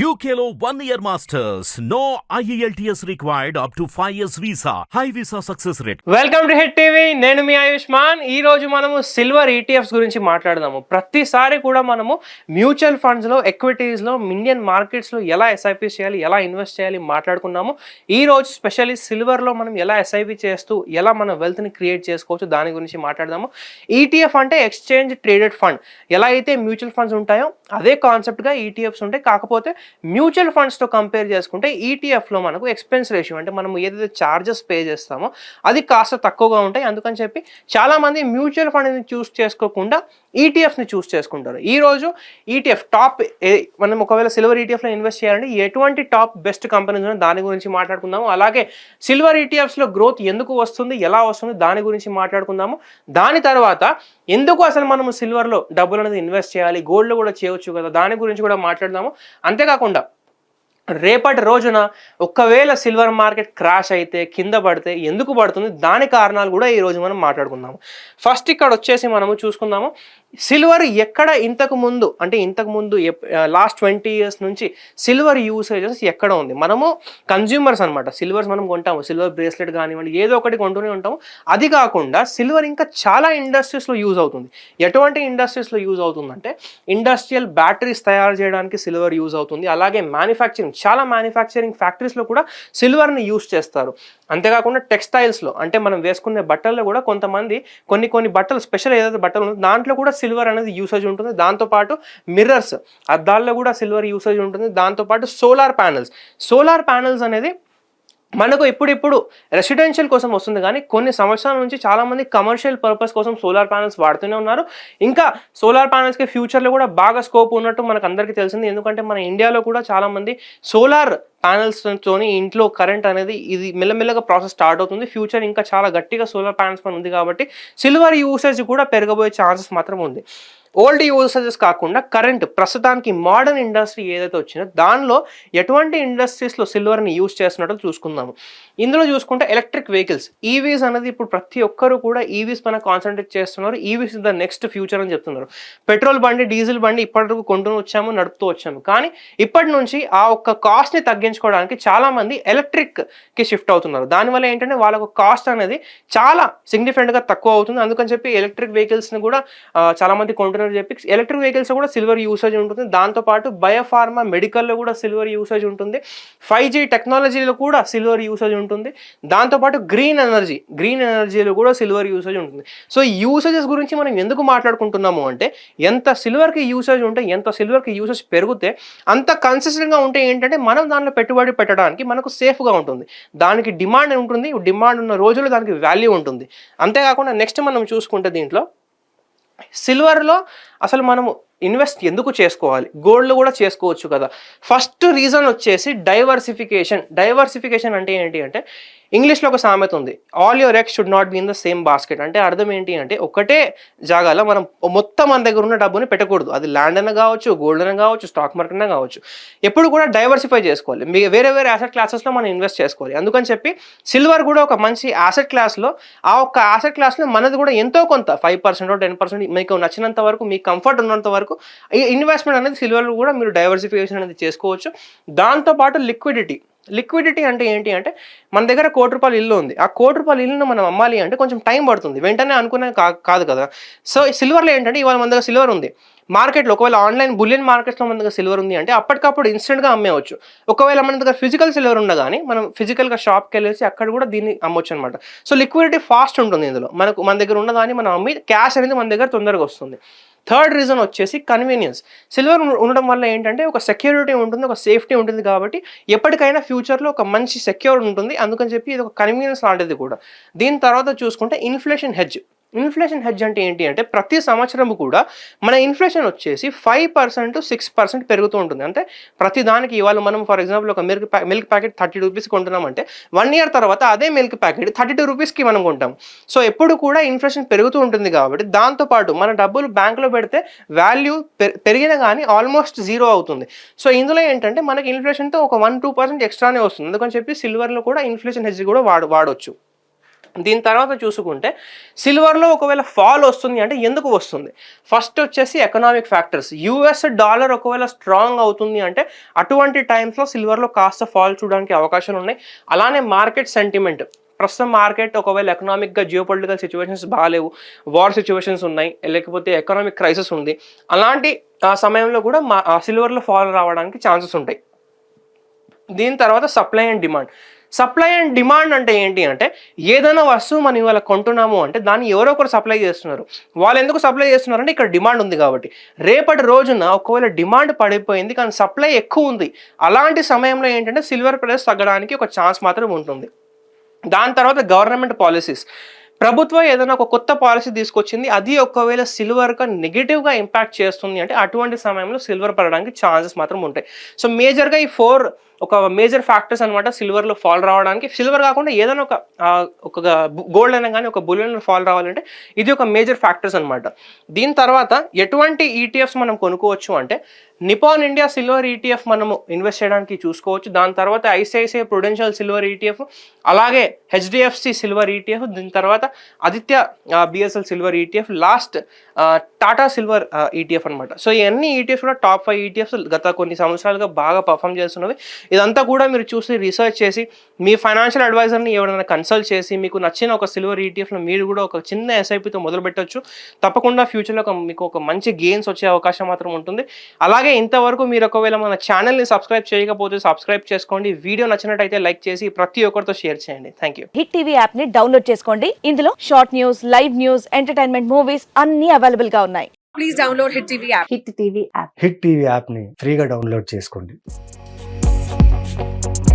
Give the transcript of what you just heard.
యూకేలో one year masters no E IELTS required up to 5 years visa. High visa success rate. Welcome to Hit TV నేను మీ ఆయుష్మాన్ ఈ రోజు మనము silver ETFs గురించి మాట్లాడదాము. ప్రతిసారి కూడా మనము మ్యూచువల్ ఫండ్స్లో ఎక్విటీస్లో ఇండియన్ మార్కెట్స్లో ఎలా ఎస్ఐపి చేయాలి ఎలా ఇన్వెస్ట్ చేయాలి మాట్లాడుకున్నాము. ఈ రోజు స్పెషల్లీ సిల్వర్లో మనం ఎలా ఎస్ఐపి చేస్తూ ఎలా మన వెల్త్ని క్రియేట్ చేసుకోవచ్చు దాని గురించి మాట్లాడదాము. ఈటీఎఫ్ అంటే ఎక్స్చేంజ్ ట్రేడెడ్ ఫండ్ ఎలా అయితే మ్యూచువల్ ఫండ్స్ ఉంటాయో అదే కాన్సెప్ట్గా ఈటీఎఫ్స్ ఉంటాయి. కాకపోతే మ్యూచువల్ ఫండ్స్తో కంపేర్ చేసుకుంటే ఈటీఎఫ్లో మనకు ఎక్స్పెన్స్ రేషియో అంటే మనం ఏదైతే చార్జెస్ పే చేస్తామో అది కాస్త తక్కువగా ఉంటాయి. అందుకని చెప్పి చాలామంది మ్యూచువల్ ఫండ్ని చూస్ చేసుకోకుండా ఈటీఎఫ్ని చూస్ చేసుకుంటారు. ఈరోజు ఈటీఎఫ్ టాప్ మనం ఒకవేళ సిల్వర్ ఈటీఎఫ్లో ఇన్వెస్ట్ చేయాలంటే ఎటువంటి టాప్ బెస్ట్ కంపెనీస్ ఉన్నాయి దాని గురించి మాట్లాడుకుందాము. అలాగే సిల్వర్ ఈటీఎఫ్స్లో గ్రోత్ ఎందుకు వస్తుంది ఎలా వస్తుంది దాని గురించి మాట్లాడుకుందాము. దాని తర్వాత ఎందుకు అసలు మనం సిల్వర్లో డబ్బులు అనేది ఇన్వెస్ట్ చేయాలి గోల్డ్లో కూడా చేయొచ్చు కదా దాని గురించి కూడా మాట్లాడదాము. అంతేకాకుండా రేపటి రోజున ఒకవేళ సిల్వర్ మార్కెట్ క్రాష్ అయితే కింద పడితే ఎందుకు పడుతుంది? దాని కారణాలు కూడా ఈ రోజు మనం మాట్లాడుకుందాము. ఫస్ట్ ఇక్కడ వచ్చేసి మనము చూసుకుందాము. సిల్వర్ ఎక్కడ ఇంతకు ముందు అంటే ఇంతకు ముందు లాస్ట్ ట్వంటీ ఇయర్స్ నుంచి సిల్వర్ యూసేజెస్ ఎక్కడ ఉంది? మనము కన్జ్యూమర్స్ అనమాట సిల్వర్స్ మనం కొంటాము. సిల్వర్ బ్రేస్లెట్ కానివ్వండి ఏదో ఒకటి కొంటూనే ఉంటాము. అది కాకుండా సిల్వర్ ఇంకా చాలా ఇండస్ట్రీస్లో యూజ్ అవుతుంది. ఎటువంటి ఇండస్ట్రీస్లో యూజ్ అవుతుందంటే ఇండస్ట్రియల్ బ్యాటరీస్ తయారు చేయడానికి సిల్వర్ యూజ్ అవుతుంది. అలాగే మ్యానుఫ్యాక్చరింగ్ చాలా మ్యానుఫ్యాక్చరింగ్ ఫ్యాక్టరీస్లో కూడా సిల్వర్ని యూజ్ చేస్తారు. అంతేకాకుండా టెక్స్టైల్స్లో అంటే మనం వేసుకునే బట్టల్లో కూడా కొంతమంది కొన్ని కొన్ని బట్టలు స్పెషల్ ఏదైతే బట్టలు ఉందో దాంట్లో కూడా సిల్వర్ అనేది యూసేజ్ ఉంటుంది. దాంతోపాటు మిర్రర్స్ అద్దాల్లో కూడా సిల్వర్ యూసేజ్ ఉంటుంది. దాంతోపాటు సోలార్ ప్యానల్స్ సోలార్ ప్యానల్స్ అనేది మనకు ఇప్పుడిప్పుడు రెసిడెన్షియల్ కోసం వస్తుంది. కానీ కొన్ని సంవత్సరాల నుంచి చాలామంది కమర్షియల్ పర్పస్ కోసం సోలార్ ప్యానల్స్ వాడుతూనే ఉన్నారు. ఇంకా సోలార్ ప్యానల్స్కి ఫ్యూచర్లో కూడా బాగా స్కోప్ ఉన్నట్టు మనకు అందరికీ తెలిసింది. ఎందుకంటే మన ఇండియాలో కూడా చాలామంది సోలార్ తోని ఇంట్లో కరెంట్ అనేది ఇది మెల్లమెల్లగా ప్రాసెస్ స్టార్ట్ అవుతుంది. ఫ్యూచర్ ఇంకా చాలా గట్టిగా సోలార్ ప్యానల్స్ పని ఉంది కాబట్టి సిల్వర్ యూసేజ్ కూడా పెరగబోయే ఛాన్సెస్ మాత్రం ఉంది. ఓల్డ్ యూజెస్ కాకుండా కరెంట్ ప్రస్తుతానికి మోడర్న్ ఇండస్ట్రీ ఏదైతే వచ్చిందో దానిలో ఎటువంటి ఇండస్ట్రీస్లో సిల్వర్ని యూజ్ చేస్తున్నట్టు చూసుకుందాము. ఇందులో చూసుకుంటే ఎలక్ట్రిక్ వెహికల్స్ e ఈవీస్ అనేది ఇప్పుడు ప్రతి ఒక్కరు కూడా e ఈవీస్ పైన కాన్సన్ట్రేట్ చేస్తున్నారు. ఈవీస్ ద నెక్స్ట్ ఫ్యూచర్ అని చెప్తున్నారు. పెట్రోల్ బండి డీజిల్ బండి ఇప్పటివరకు కొంటూ వచ్చాము నడుపుతూ వచ్చాము. కానీ ఇప్పటి నుంచి ఆ ఒక్క కాస్ట్ని తగ్గించుకోవడానికి చాలామంది ఎలక్ట్రిక్కి ఎలక్ట్రిక్కి షిఫ్ట్ అవుతున్నారు. దానివల్ల ఏంటంటే వాళ్ళకు కాస్ట్ అనేది చాలా సిగ్నిఫికెంట్గా తక్కువ అవుతుంది. అందుకని చెప్పి ఎలక్ట్రిక్ వెహికల్స్ని కూడా చాలామంది చాలా మంది చెప్పి ఎలక్ట్రిక్ వెహికల్స్ కూడా సిల్వర్ యూసేజ్ ఉంటుంది. దాంతోపాటు బయోఫార్మా మెడికల్లో కూడా సిల్వర్ యూసేజ్ ఉంటుంది. ఫైవ్ జీ టెక్నాలజీలో కూడా సిల్వర్ యూసేజ్ ఉంటుంది. దాంతోపాటు గ్రీన్ ఎనర్జీ గ్రీన్ ఎనర్జీలో కూడా సిల్వర్ యూసేజ్ ఉంటుంది. సో యూసేజెస్ గురించి మనం ఎందుకు మాట్లాడుకుంటున్నాము అంటే ఎంత సిల్వర్కి యూసేజ్ ఉంటే ఎంత సిల్వర్కి యూసేజ్ పెరిగితే అంత కన్సిస్టెంట్గా ఉంటే ఏంటంటే మనం దానిలో పెట్టుబడి పెట్టడానికి మనకు సేఫ్గా ఉంటుంది. దానికి డిమాండ్ ఉంటుంది. డిమాండ్ ఉన్న రోజుల్లో దానికి వాల్యూ ఉంటుంది. అంతేకాకుండా నెక్స్ట్ మనం చూసుకుంటే దీంట్లో సిల్వర్లో అసలు మనము ఇన్వెస్ట్ ఎందుకు చేసుకోవాలి? గోల్డ్ కూడా చేసుకోవచ్చు కదా. ఫస్ట్ రీజన్ వచ్చేసి డైవర్సిఫికేషన్. డైవర్సిఫికేషన్ అంటే ఏంటి అంటే ఇంగ్లీష్లో ఒక సామెత ఉంది. All your eggs should not be in the same basket అంటే అర్థం ఏంటి అంటే ఒకటే జాగాలో మనం మొత్తం మన దగ్గర ఉన్న డబ్బుని పెట్టకూడదు. అది ల్యాండ్ అయినా కావచ్చు గోల్డ్ అయినా కావచ్చు స్టాక్ మార్కెట్ అయినా కావచ్చు. ఎప్పుడు కూడా డైవర్సిఫై చేసుకోవాలి. మీ వేరే వేరే యాసెట్ క్లాసెస్లో మనం ఇన్వెస్ట్ చేసుకోవాలి. అందుకని చెప్పి సిల్వర్ కూడా ఒక మంచి యాసెట్ క్లాస్లో ఆ ఒక్క యాసెట్ క్లాస్లో మనది కూడా ఎంతో కొంత ఫైవ్ పర్సెంట్ టెన్ పర్సెంట్ మీకు నచ్చినంత వరకు మీకు కంఫర్ట్ ఉన్నంత వరకు వరకు. ఇన్వెస్ట్మెంట్ అనేది సిల్వర్ కూడా మీరు డైవర్సిఫికేషన్ అనేది చేసుకోవచ్చు. దాంతోపాటు లిక్విడిటీ లిక్విడిటీ అంటే ఏంటి అంటే మన దగ్గర కోటి రూపాయలు ఇల్లు ఉంది. ఆ కోటి రూపాయల ఇల్లును మనం అమ్మాలి అంటే కొంచెం టైం పడుతుంది. వెంటనే అనుకునే కా- కాదు కదా. సో సిల్వర్లో ఏంటంటే ఇవాళ మన దగ్గర సిల్వర్ ఉంది. మార్కెట్లో ఒకవేళ ఆన్లైన్ బులియన్ మార్కెట్స్లో మన దగ్గర సిల్వర్ ఉంది అంటే అప్పటికప్పుడు ఇన్స్టెంట్గా అమ్మేవచ్చు ఒకవేళ మన దగ్గర ఫిజికల్ సిల్వర్ ఉండగానే మనం ఫిజికల్గా షాప్కి వెళ్ళేసి అక్కడ కూడా దీన్ని అమ్మొచ్చు అనమాట సో లిక్విడిటీ ఫాస్ట్ ఉంటుంది ఇందులో. మనకు మన దగ్గర ఉన్నదాన్ని మనం అమ్మి క్యాష్ అనేది మన దగ్గర తొందరగా వస్తుంది. థర్డ్ రీజన్ వచ్చేసి కన్వీనియన్స్. సిల్వర్ ఉండడం వల్ల ఏంటంటే ఒక సెక్యూరిటీ ఉంటుంది ఒక సేఫ్టీ ఉంటుంది కాబట్టి ఎప్పటికైనా ఫ్యూచర్లో ఒక మంచి సెక్యూర్ ఉంటుంది. అందుకని చెప్పి ఇది ఒక కన్వీనియన్స్ లాంటిది కూడా. దీని తర్వాత చూసుకుంటే ఇన్ఫ్లేషన్ హెడ్జ్. ఇన్ఫ్లేషన్ హెడ్జ్ అంటే ఏంటి అంటే ప్రతి సంవత్సరం కూడా మన ఇన్ఫ్లేషన్ వచ్చేసి ఫైవ్ పర్సెంట్ సిక్స్ పర్సెంట్ పెరుగుతూ ఉంటుంది. అంటే ప్రతి దానికి ఇవాళ మనం ఫర్ ఎగ్జాంపుల్ ఒక milk pack milk packet thirty rupees కొంటున్నామంటే one year తర్వాత అదే మిల్క్ ప్యాకెట్ థర్టీ టూ రూపీస్కి మనం కొంటాం. సో ఎప్పుడు కూడా ఇన్ఫ్లేషన్ పెరుగుతూ ఉంటుంది కాబట్టి దాంతోపాటు మన డబ్బులు బ్యాంక్లో పెడితే వాల్యూ పెరిగినా కానీ ఆల్మోస్ట్ జీరో అవుతుంది. సో ఇందులో ఏంటంటే మనకి ఇన్ఫ్లేషన్తో ఒక వన్ టూ పర్సెంట్ ఎక్స్ట్రానే వస్తుంది. అందుకని చెప్పి సిల్వర్లో కూడా ఇన్ఫ్లేషన్ హెడ్జ్ కూడా వాడు వాడొచ్చు. దీని తర్వాత చూసుకుంటే సిల్వర్లో ఒకవేళ ఫాల్ వస్తుంది అంటే ఎందుకు వస్తుంది? ఫస్ట్ వచ్చేసి ఎకనామిక్ ఫ్యాక్టర్స్ యూఎస్ డాలర్ ఒకవేళ స్ట్రాంగ్ అవుతుంది అంటే అటువంటి టైమ్స్లో సిల్వర్లో కాస్త ఫాల్ చూడడానికి అవకాశాలు ఉన్నాయి. అలానే మార్కెట్ సెంటిమెంట్ ప్రస్తుతం మార్కెట్ ఒకవేళ ఎకనామిక్గా జియో పొలిటికల్ సిచ్యువేషన్స్ బాగాలేవు వార్ సిచ్యువేషన్స్ ఉన్నాయి లేకపోతే ఎకనామిక్ క్రైసిస్ ఉంది. అలాంటి ఆ సమయంలో కూడా మా సిల్వర్లో ఫాల్ రావడానికి ఛాన్సెస్ ఉంటాయి. దీని తర్వాత supply and demand supply and demand అంటే ఏంటి అంటే ఏదైనా వస్తువు మనం ఇవాళ కొంటున్నాము అంటే దాన్ని ఎవరో ఒకరు సప్లై చేస్తున్నారు. వాళ్ళు ఎందుకు సప్లై చేస్తున్నారు అంటే ఇక్కడ డిమాండ్ ఉంది కాబట్టి. రేపటి రోజున ఒకవేళ డిమాండ్ పడిపోయింది కానీ సప్లై ఎక్కువ ఉంది అలాంటి సమయంలో ఏంటంటే సిల్వర్ ప్రైస్ తగ్గడానికి ఒక ఛాన్స్ మాత్రం ఉంటుంది. దాని తర్వాత గవర్నమెంట్ పాలసీస్. ప్రభుత్వం ఏదైనా ఒక కొత్త పాలసీ తీసుకొచ్చింది అది ఒకవేళ సిల్వర్గా నెగిటివ్గా ఇంపాక్ట్ చేస్తుంది అంటే అటువంటి సమయంలో సిల్వర్ పడడానికి ఛాన్సెస్ మాత్రం ఉంటాయి. సో మేజర్గా ఈ ఫోర్ ఒక మేజర్ ఫ్యాక్టర్స్ అనమాట సిల్వర్లో ఫాల్ రావడానికి. సిల్వర్ కాకుండా ఏదైనా ఒక ఒక గోల్డ్ అయినా కానీ ఒక బులియన్ ఫాల్ రావాలంటే ఇది ఒక మేజర్ ఫ్యాక్టర్స్ అనమాట దీని తర్వాత ఎటువంటి ఈటీఎఫ్స్ మనం కొనుక్కోవచ్చు అంటే నిపాన్ ఇండియా సిల్వర్ ఈటీఎఫ్ మనము ఇన్వెస్ట్ చేయడానికి చూసుకోవచ్చు. దాని తర్వాత ఐసిఐసిఐ ప్రొడెన్షియల్ సిల్వర్ ఈటీఎఫ్ అలాగే హెచ్డిఎఫ్సి సిల్వర్ ఈటీఎఫ్ దీని తర్వాత Aditya BSL silver ETF last Tata silver ETF అనమాట సో ఇవన్నీ ఈటీఎఫ్ కూడా టాప్ ఫైవ్ ఈటీఎఫ్స్ గత కొన్ని సంవత్సరాలుగా బాగా పర్ఫామ్ చేస్తున్నవి. ఇదంతా కూడా మీరు చూసి రీసెర్చ్ చేసి మీ ఫైనాన్షియల్ అడ్వైజర్ని ఎవరైనా కన్సల్ట్ చేసి మీకు నచ్చిన ఒక సిల్వర్ ఈటీఎఫ్లో మీరు కూడా ఒక చిన్న ఎస్ఐపితో మొదలు పెట్టొచ్చు. తప్పకుండా ఫ్యూచర్లో ఒక మీకు ఒక మంచి గెయిన్స్ వచ్చే అవకాశం మాత్రం ఉంటుంది. అలాగే ఇంతవరకు మీరు ఒకవేళ మన ఛానల్ని సబ్స్క్రైబ్ చేయకపోతే సబ్స్క్రైబ్ చేసుకోండి. వీడియో నచ్చినట్టయితే లైక్ చేసి ప్రతి ఒక్కరితో షేర్ చేయండి. థ్యాంక్ యూ హిట్ టీవీ యాప్ని డౌన్లోడ్ చేసుకోండి. ఇందులో short news live news entertainment movies అన్ని అవైలబుల్గా ఉన్నాయి. Please download Hit TV app. Hit TV app Hit TV యాప్ని ఫ్రీగా డౌన్లోడ్ చేసుకోండి. Thank you.